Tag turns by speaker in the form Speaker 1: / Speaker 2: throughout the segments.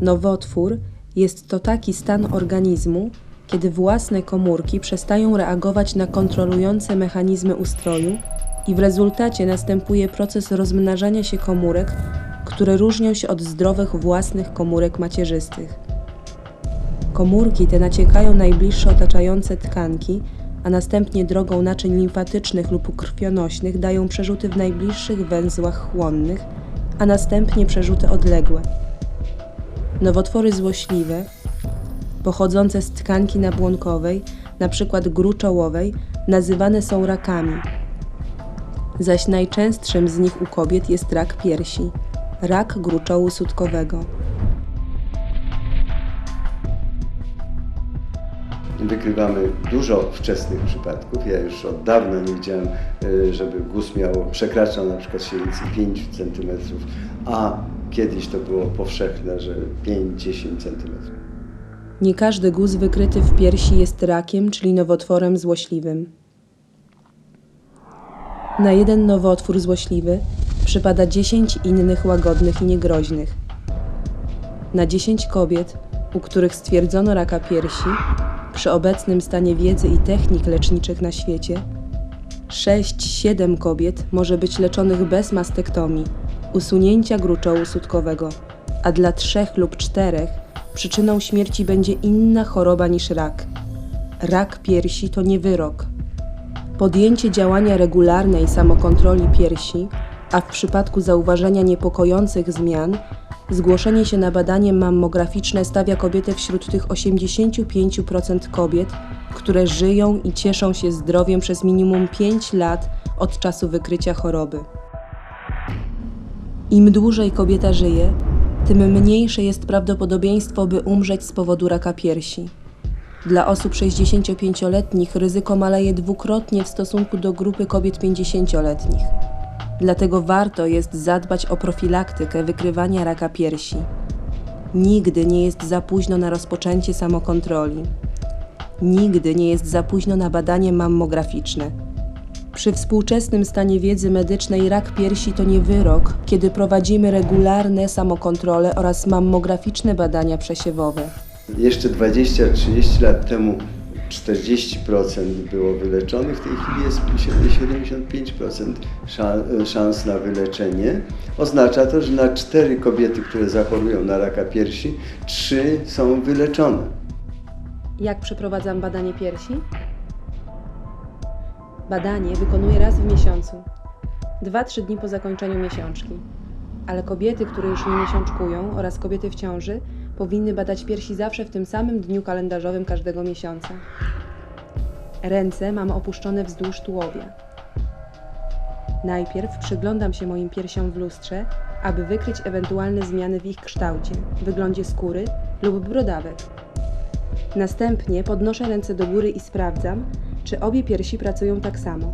Speaker 1: Nowotwór jest to taki stan organizmu, kiedy własne komórki przestają reagować na kontrolujące mechanizmy ustroju i w rezultacie następuje proces rozmnażania się komórek, które różnią się od zdrowych własnych komórek macierzystych. Komórki te naciekają najbliższe otaczające tkanki, a następnie drogą naczyń limfatycznych lub krwionośnych dają przerzuty w najbliższych węzłach chłonnych, a następnie przerzuty odległe. Nowotwory złośliwe, pochodzące z tkanki nabłonkowej, np. gruczołowej, nazywane są rakami. Zaś najczęstszym z nich u kobiet jest rak piersi, rak gruczołu sutkowego.
Speaker 2: Wykrywamy dużo wczesnych przypadków. Ja już od dawna nie widziałem, y, żeby guz miał, przekraczał na przykład średnicę 5 cm, a kiedyś to było powszechne, że 5-10 cm.
Speaker 1: Nie każdy guz wykryty w piersi jest rakiem, czyli nowotworem złośliwym. Na jeden nowotwór złośliwy przypada 10 innych łagodnych i niegroźnych. Na 10 kobiet, u których stwierdzono raka piersi, przy obecnym stanie wiedzy i technik leczniczych na świecie, 6-7 kobiet może być leczonych bez mastektomii, usunięcia gruczołu sutkowego, a dla trzech lub czterech przyczyną śmierci będzie inna choroba niż rak. Rak piersi to nie wyrok. Podjęcie działania regularnej samokontroli piersi, a w przypadku zauważenia niepokojących zmian, zgłoszenie się na badanie mammograficzne stawia kobietę wśród tych 85% kobiet, które żyją i cieszą się zdrowiem przez minimum 5 lat od czasu wykrycia choroby. Im dłużej kobieta żyje, tym mniejsze jest prawdopodobieństwo, by umrzeć z powodu raka piersi. Dla osób 65-letnich ryzyko maleje dwukrotnie w stosunku do grupy kobiet 50-letnich. Dlatego warto jest zadbać o profilaktykę wykrywania raka piersi. Nigdy nie jest za późno na rozpoczęcie samokontroli. Nigdy nie jest za późno na badanie mammograficzne. Przy współczesnym stanie wiedzy medycznej rak piersi to nie wyrok, kiedy prowadzimy regularne samokontrole oraz mammograficzne badania przesiewowe.
Speaker 2: Jeszcze 20-30 lat temu 40% było wyleczonych, w tej chwili jest 75% szan- szans na wyleczenie. Oznacza to, że na 4 kobiety, które zachorują na raka piersi, 3 są wyleczone.
Speaker 1: Jak przeprowadzam badanie piersi? Badanie wykonuję raz w miesiącu, 2-3 dni po zakończeniu miesiączki. Ale kobiety, które już nie miesiączkują oraz kobiety w ciąży powinny badać piersi zawsze w tym samym dniu kalendarzowym każdego miesiąca. Ręce mam opuszczone wzdłuż tułowia. Najpierw przyglądam się moim piersiom w lustrze, aby wykryć ewentualne zmiany w ich kształcie, wyglądzie skóry lub brodawek. Następnie podnoszę ręce do góry i sprawdzam, czy obie piersi pracują tak samo,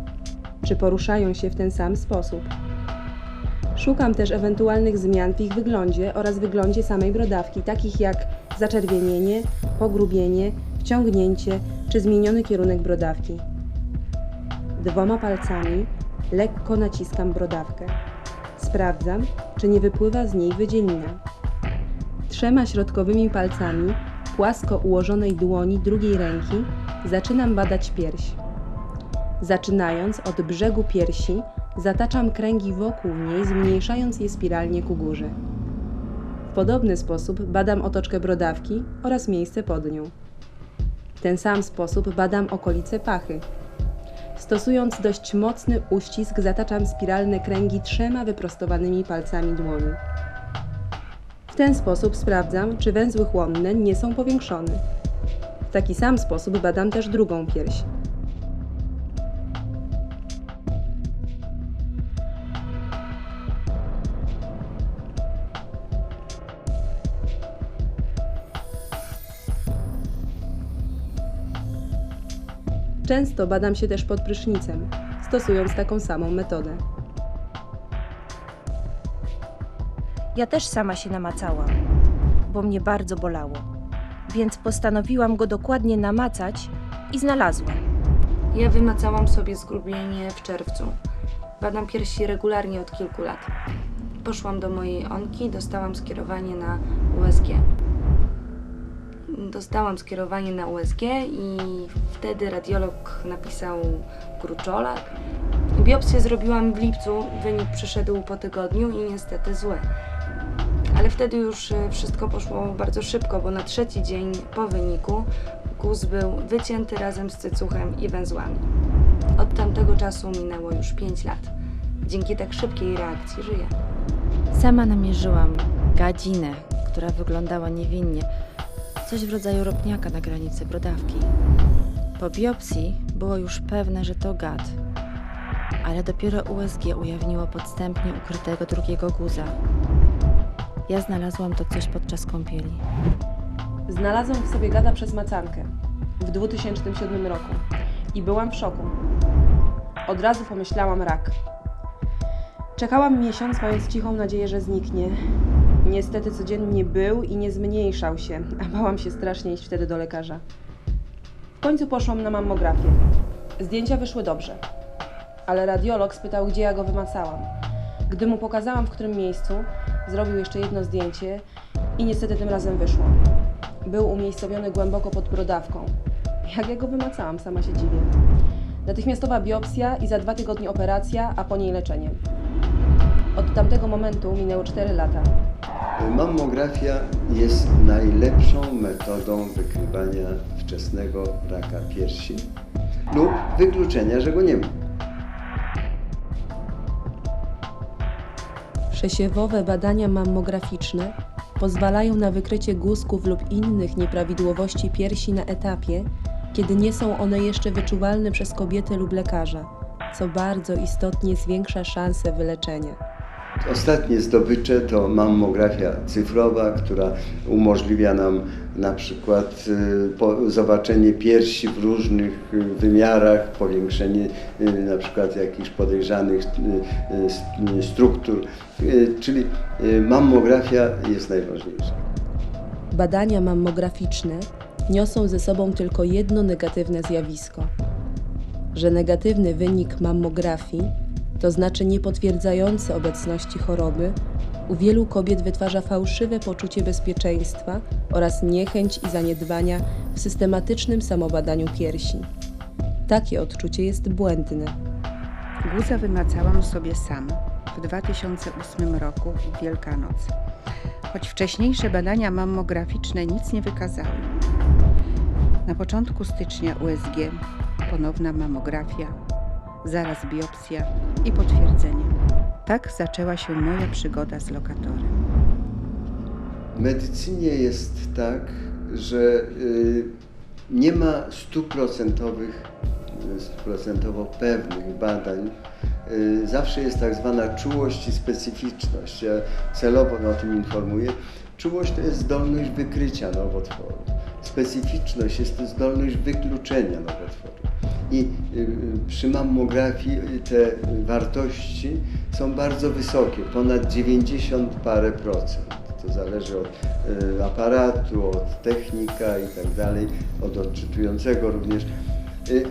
Speaker 1: czy poruszają się w ten sam sposób. Szukam też ewentualnych zmian w ich wyglądzie oraz wyglądzie samej brodawki, takich jak zaczerwienienie, pogrubienie, wciągnięcie czy zmieniony kierunek brodawki. Dwoma palcami lekko naciskam brodawkę. Sprawdzam, czy nie wypływa z niej wydzielina. Trzema środkowymi palcami płasko ułożonej dłoni drugiej ręki zaczynam badać pierś. Zaczynając od brzegu piersi, zataczam kręgi wokół niej, zmniejszając je spiralnie ku górze. W podobny sposób badam otoczkę brodawki oraz miejsce pod nią. W ten sam sposób badam okolice pachy. Stosując dość mocny uścisk, zataczam spiralne kręgi trzema wyprostowanymi palcami dłoni. W ten sposób sprawdzam, czy węzły chłonne nie są powiększone. Taki sam sposób badam też drugą pierś. Często badam się też pod prysznicem, stosując taką samą metodę.
Speaker 3: Ja też sama się namacałam, bo mnie bardzo bolało. Więc postanowiłam go dokładnie namacać i znalazłam.
Speaker 4: Ja wymacałam sobie zgrubienie w czerwcu. Badam piersi regularnie od kilku lat. poszłam do mojej onki, dostałam skierowanie na USG. Dostałam skierowanie na USG i wtedy radiolog napisał gruczolak. Biopsję zrobiłam w lipcu, wynik przyszedł po tygodniu i niestety zły. Ale wtedy już e, wszystko poszło bardzo szybko, bo na trzeci dzień po wyniku guz był wycięty razem z cycuchem i węzłami. Od tamtego czasu minęło już 5 lat. Dzięki tak szybkiej reakcji żyję.
Speaker 5: Sama namierzyłam gadzinę, która wyglądała niewinnie. Coś w rodzaju ropniaka na granicy brodawki. Po biopsji było już pewne, że to gad. Ale dopiero USG ujawniło podstępnie ukrytego drugiego guza. Ja znalazłam to coś podczas kąpieli.
Speaker 1: Znalazłam w sobie gada przez macankę w 2007 roku i byłam w szoku. Od razu pomyślałam rak. Czekałam miesiąc, mając cichą nadzieję, że zniknie. Niestety codziennie był i nie zmniejszał się, a bałam się strasznie iść wtedy do lekarza. W końcu poszłam na mammografię. Zdjęcia wyszły dobrze, ale radiolog spytał, gdzie ja go wymacałam. Gdy mu pokazałam, w którym miejscu, zrobił jeszcze jedno zdjęcie i niestety tym razem wyszło. Był umiejscowiony głęboko pod brodawką. Jak ja go wymacałam, sama się dziwię. Natychmiastowa biopsja i za dwa tygodnie operacja, a po niej leczenie. Od tamtego momentu minęły 4 lata.
Speaker 2: Mammografia jest najlepszą metodą wykrywania wczesnego raka piersi lub wykluczenia, że go nie ma.
Speaker 1: Przesiewowe badania mammograficzne pozwalają na wykrycie guzków lub innych nieprawidłowości piersi na etapie, kiedy nie są one jeszcze wyczuwalne przez kobietę lub lekarza, co bardzo istotnie zwiększa szanse wyleczenia.
Speaker 2: Ostatnie zdobycze to mammografia cyfrowa, która umożliwia nam na przykład y, zobaczenie piersi w różnych y, wymiarach, powiększenie y, na przykład jakichś podejrzanych struktur, czyli mammografia jest najważniejsza.
Speaker 1: Badania mammograficzne niosą ze sobą tylko jedno negatywne zjawisko: że negatywny wynik mammografii, to znaczy niepotwierdzający obecności choroby, u wielu kobiet wytwarza fałszywe poczucie bezpieczeństwa oraz niechęć i zaniedbania w systematycznym samobadaniu piersi. Takie odczucie jest błędne.
Speaker 6: Guza wymacałam sobie sama w 2008 roku w Wielkanoc. Choć wcześniejsze badania mammograficzne nic nie wykazały. Na początku stycznia USG, ponowna mammografia, zaraz biopsja i potwierdzenie. Tak zaczęła się moja przygoda z lokatorem.
Speaker 2: W medycynie jest tak, że y, nie ma stuprocentowych, y, stuprocentowo pewnych badań. Y, Zawsze jest tak zwana czułość i specyficzność. Ja celowo o tym informuję. Czułość to jest zdolność wykrycia nowotworu. Specyficzność jest to zdolność wykluczenia nowotworu. I y, przy mammografii y, te wartości są bardzo wysokie, ponad 90 parę procent. To zależy od y, aparatu, od technika i tak dalej, od odczytującego również.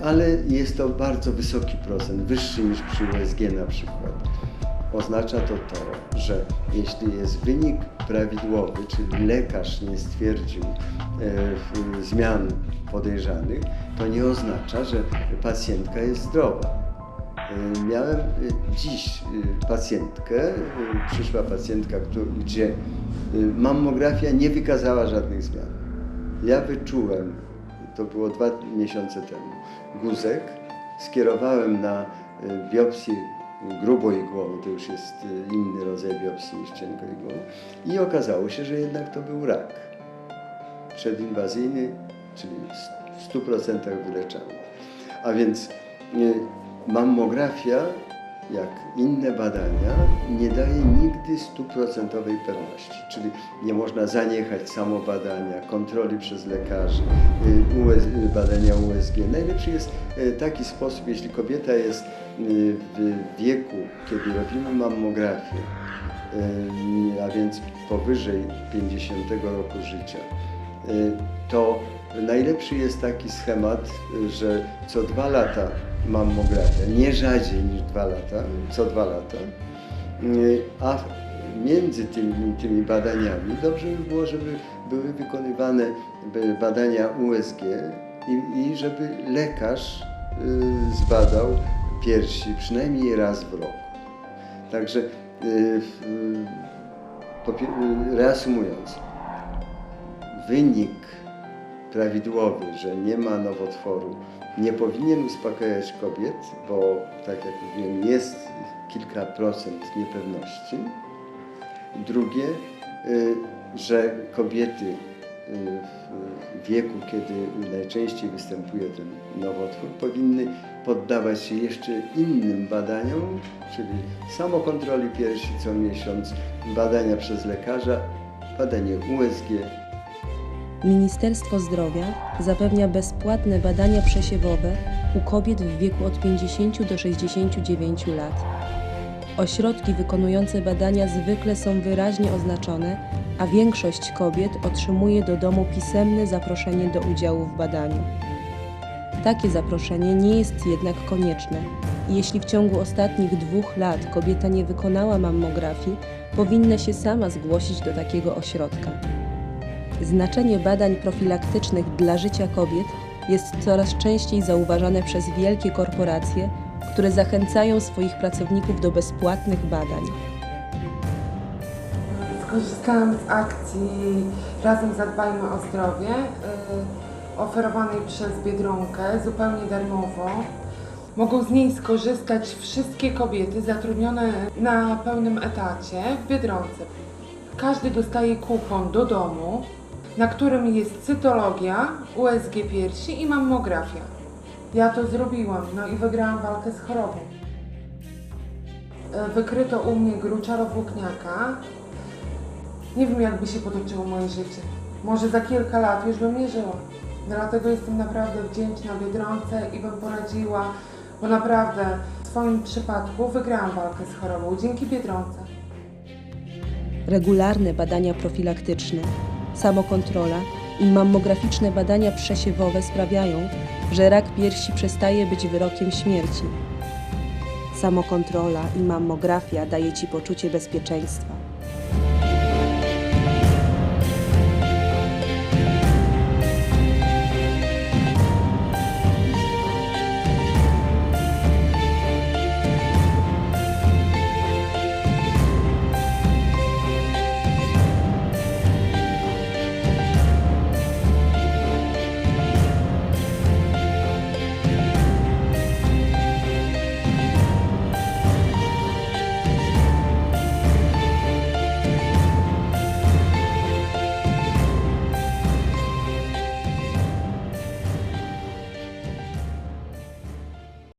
Speaker 2: Ale jest to bardzo wysoki procent, wyższy niż przy USG na przykład. Oznacza to to, że jeśli jest wynik prawidłowy, czyli lekarz nie stwierdził zmian podejrzanych, to nie oznacza, że pacjentka jest zdrowa. E, Miałem e, dziś e, pacjentkę, przyszła pacjentka, gdzie mammografia nie wykazała żadnych zmian. Ja wyczułem, to było dwa miesiące temu, guzek, skierowałem na biopsję gruboigłową, to już jest inny rodzaj biopsji niż cienkoigłową i okazało się, że jednak to był rak przedinwazyjny, czyli w 100% wyleczalny. A więc e, mammografia, jak inne badania, nie daje nigdy stuprocentowej pewności, czyli nie można zaniechać samobadania, kontroli przez lekarzy, y, US, badania USG. Najlepszy jest y, taki sposób, jeśli kobieta jest w wieku, kiedy robimy mammografię, a więc powyżej 50 roku życia, to najlepszy jest taki schemat, y, że co dwa lata mammografia, nie rzadziej niż dwa lata, co dwa lata, y, a między tymi, tymi badaniami dobrze by było, żeby były wykonywane badania USG i, i żeby lekarz y, zbadał piersi przynajmniej raz w roku. Y, y, reasumując, wynik prawidłowy, że nie ma nowotworu, nie powinien uspokajać kobiet, bo tak jak mówiłem, jest kilka procent niepewności. Drugie, y, że kobiety y, w wieku, kiedy najczęściej występuje ten nowotwór, powinny poddawać się jeszcze innym badaniom, czyli samokontroli piersi co miesiąc, badania przez lekarza, badanie USG,
Speaker 1: Ministerstwo Zdrowia zapewnia bezpłatne badania przesiewowe u kobiet w wieku od 50 do 69 lat. Ośrodki wykonujące badania zwykle są wyraźnie oznaczone, a większość kobiet otrzymuje do domu pisemne zaproszenie do udziału w badaniu. Takie zaproszenie nie jest jednak konieczne jeśli w ciągu ostatnich dwóch lat kobieta nie wykonała mammografii, powinna się sama zgłosić do takiego ośrodka. Znaczenie badań profilaktycznych dla życia kobiet jest coraz częściej zauważane przez wielkie korporacje, które zachęcają swoich pracowników do bezpłatnych badań.
Speaker 7: Skorzystałam z akcji Razem Zadbajmy o Zdrowie, y, oferowanej przez Biedronkę zupełnie darmowo. Mogą z niej skorzystać wszystkie kobiety zatrudnione na pełnym etacie w Biedronce. Każdy dostaje kupon do domu, na którym jest cytologia, USG piersi i mammografia. Ja to zrobiłam, no i wygrałam walkę z chorobą. Y, Wykryto u mnie gruczołowłókniaka, nie wiem, jakby się potoczyło moje życie. Może za kilka lat już bym nie żyła. Dlatego jestem naprawdę wdzięczna Biedronce i bym poradziła, bo naprawdę w swoim przypadku wygrałam walkę z chorobą dzięki Biedronce.
Speaker 1: Regularne badania profilaktyczne, samokontrola i mammograficzne badania przesiewowe sprawiają, że rak piersi przestaje być wyrokiem śmierci. Samokontrola i mammografia daje Ci poczucie bezpieczeństwa.